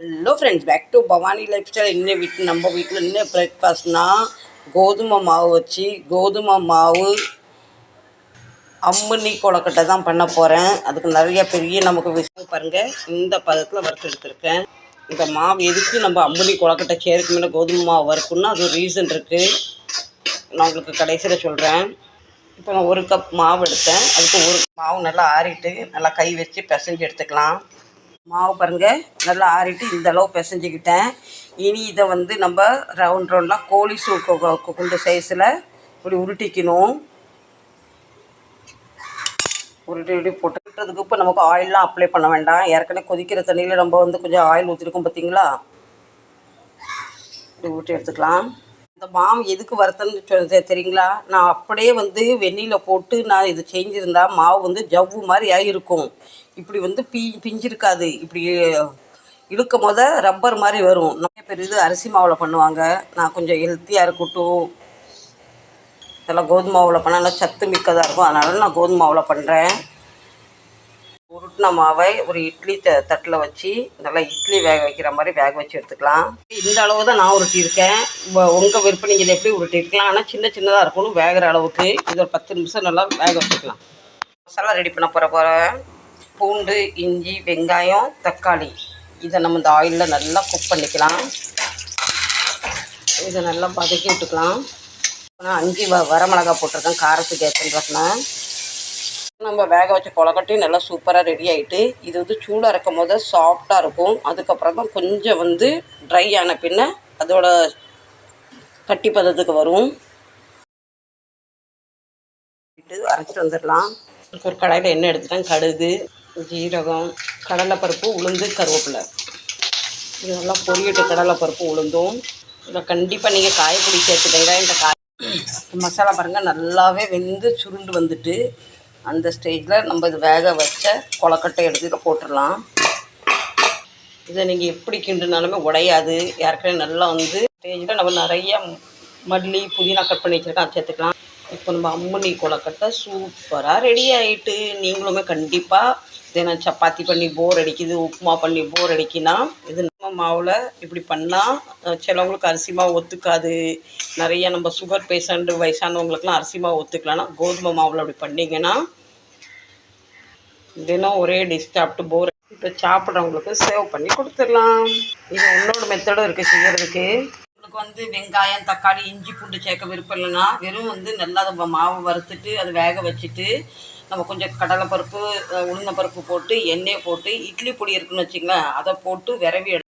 Hello friends back to Bhavani lifestyle இன்னும் வீட்டு நம்ம வீட்டில் இன்னும் பிரேக்ஃபாஸ்ட்னா கோதுமை மாவு வச்சு கோதுமை மாவு அம்முனி கொலக்கட்டை தான் பண்ண போகிறேன் அதுக்கு நிறைய பெரிய நமக்கு விஷயம் பாருங்கள் இந்த பதத்தில் வறுத்தெடுத்துருக்கேன் இந்த மாவு எதுக்கு நம்ம அம்முனி கொலக்கட்டை சேருக்கு மேலே கோதுமை மாவு வறுக்கணும்னா அது ஒரு ரீசன் இருக்குது நான் உங்களுக்கு கடைசியில் சொல்கிறேன் இப்போ நான் ஒரு கப் மாவு எடுத்தேன். அதுக்கு ஒரு மாவு நல்லா ஆறிட்டு நல்லா கை வச்சு பிசைஞ்சு எடுத்துக்கலாம். மாவு பாருங்கள் நல்லா ஆறிட்டு இந்த அளவு பிசைஞ்சிக்கிட்டேன். இனி இதை வந்து நம்ம ரவுண்ட் ரவுண்டாக கோழி சூ குண்டு சைஸில் இப்படி உருட்டிக்கணும். உருட்டி உருட்டி போட்டுக்கிறதுக்கு இப்போ நமக்கு ஆயிலெலாம் அப்ளை பண்ண வேண்டாம். ஏற்கனவே கொதிக்கிற தண்ணியில் நம்ம வந்து கொஞ்சம் ஆயில் ஊற்றிருக்கோம் பார்த்தீங்களா இப்படி ஊட்டி எடுத்துக்கலாம். இந்த மாவு எதுக்கு வறுத்தேன்னு தெரியுங்களா? நான் அப்படியே வந்து வெந்நீரில் போட்டு நான் இது செஞ்சுருந்தா மாவு வந்து ஜவ்வு மாதிரி ஆகிருக்கும் இப்படி வந்து பி பிஞ்சிருக்காது. இப்படி இழுக்கும் போத ரப்பர் மாதிரி வரும். நிறைய பேர் இது அரிசி மாவில் பண்ணுவாங்க. நான் கொஞ்சம் ஹெல்த்தியாக இருக்கட்டும். இதெல்லாம் கோதுமாவில் பண்ணால் நல்லா சத்து மிக்கதாக இருக்கும். அதனால நான் கோதுமாவில் பண்ணுறேன் கொட்டின மாவை ஒரு இட்லி த தட்டில் வச்சு நல்லா இட்லி வேக வைக்கிற மாதிரி வேக வச்சு எடுத்துக்கலாம். இந்த அளவு தான் நான் உருட்டியிருக்கேன். உங்கள் விருப்பம் நீங்கள் எப்படி உருட்டியிருக்கலாம்? ஆனால் சின்ன சின்னதாக இருக்கணும் வேகிற அளவுக்கு. இது ஒரு பத்து நிமிஷம் நல்லா வேக வச்சுக்கலாம். மசாலா ரெடி பண்ண போகிற போகிற பூண்டு இஞ்சி வெங்காயம் தக்காளி. இதை நம்ம இந்த ஆயிலில் நல்லா குக் பண்ணிக்கலாம். இதை நல்லா வதக்கி விட்டுக்கலாம். நான் அஞ்சு வ வரமிளகா போட்டிருக்கேன் காரத்துக்கு ஏற்றுன்றதுனா நம்ம வேக வச்ச கொலக்கட்டையும் நல்லா சூப்பராக ரெடி ஆகிட்டு இது வந்து சூடாக இருக்கும் போது சாஃப்டாக இருக்கும். அதுக்கப்புறம் தான் கொஞ்சம் வந்து ட்ரை ஆன பின்ன அதோட கட்டி பதத்துக்கு வரும். அரைச்சிட்டு வந்துடலாம். ஒரு கடாயில் எண்ணெய் எடுத்துட்டேன். கடுகு ஜீரகம் கடலைப்பருப்பு உளுந்து கருவேப்பிலை. இது நல்லா பொரியட்டு கடலைப்பருப்பு உளுந்தும். இதில் கண்டிப்பாக நீங்கள் காயப்பொடி சேர்த்துட்டீங்க இந்த காய் மசாலா பாருங்கள் நல்லாவே வெந்து சுருண்டு வந்துட்டு அந்த ஸ்டேஜில் நம்ம இது வேக வச்ச கொலக்கட்டை எடுத்து போட்டுடலாம். இதை நீங்கள் எப்படி கிண்டுனாலுமே உடையாது. ஏற்கனவே நல்லா வந்து ஸ்டேஜில் நம்ம நிறைய மல்லி புதினா கட் பண்ணி வச்சுருக்கோம் அதை சேர்த்துக்கலாம். இப்போ நம்ம அம்முனி கொலக்கட்டை சூப்பராக ரெடி ஆகிட்டு நீங்களுமே கண்டிப்பாக தினம் சப்பாத்தி பண்ணி போர் அடிக்குது உப்புமா பண்ணி போர் அடிக்கினா இது நம்ம மாவில் இப்படி பண்ணால் சிலவங்களுக்கு அரிசி மாவு ஒத்துக்காது. நிறைய நம்ம சுகர் பேஷண்ட்டு வயசானவங்களுக்குலாம் அரிசி மாவு ஒத்துக்கலாம்னா கோதுமை மாவில் அப்படி பண்ணிங்கன்னா தினம் ஒரே டிஷ் சாப்பிட்டு போர் இப்போ சாப்பிட்றவங்களுக்கு சேவ் பண்ணி கொடுத்துடலாம். இது இன்னொரு மெத்தடும் இருக்குது செய்யறதுக்கு. உங்களுக்கு வந்து வெங்காயம் தக்காளி இஞ்சி பூண்டு சேர்க்க விருப்பம் இல்லைன்னா வெறும் வந்து நல்லா அதை மாவு வறுத்துட்டு அதை வேக வச்சுட்டு நம்ம கொஞ்சம் கடலைப்பருப்பு உளுந்தப்பருப்பு போட்டு எண்ணெய் போட்டு இட்லி பொடி இருக்குன்னு வச்சுங்களேன் அதை போட்டு விரவி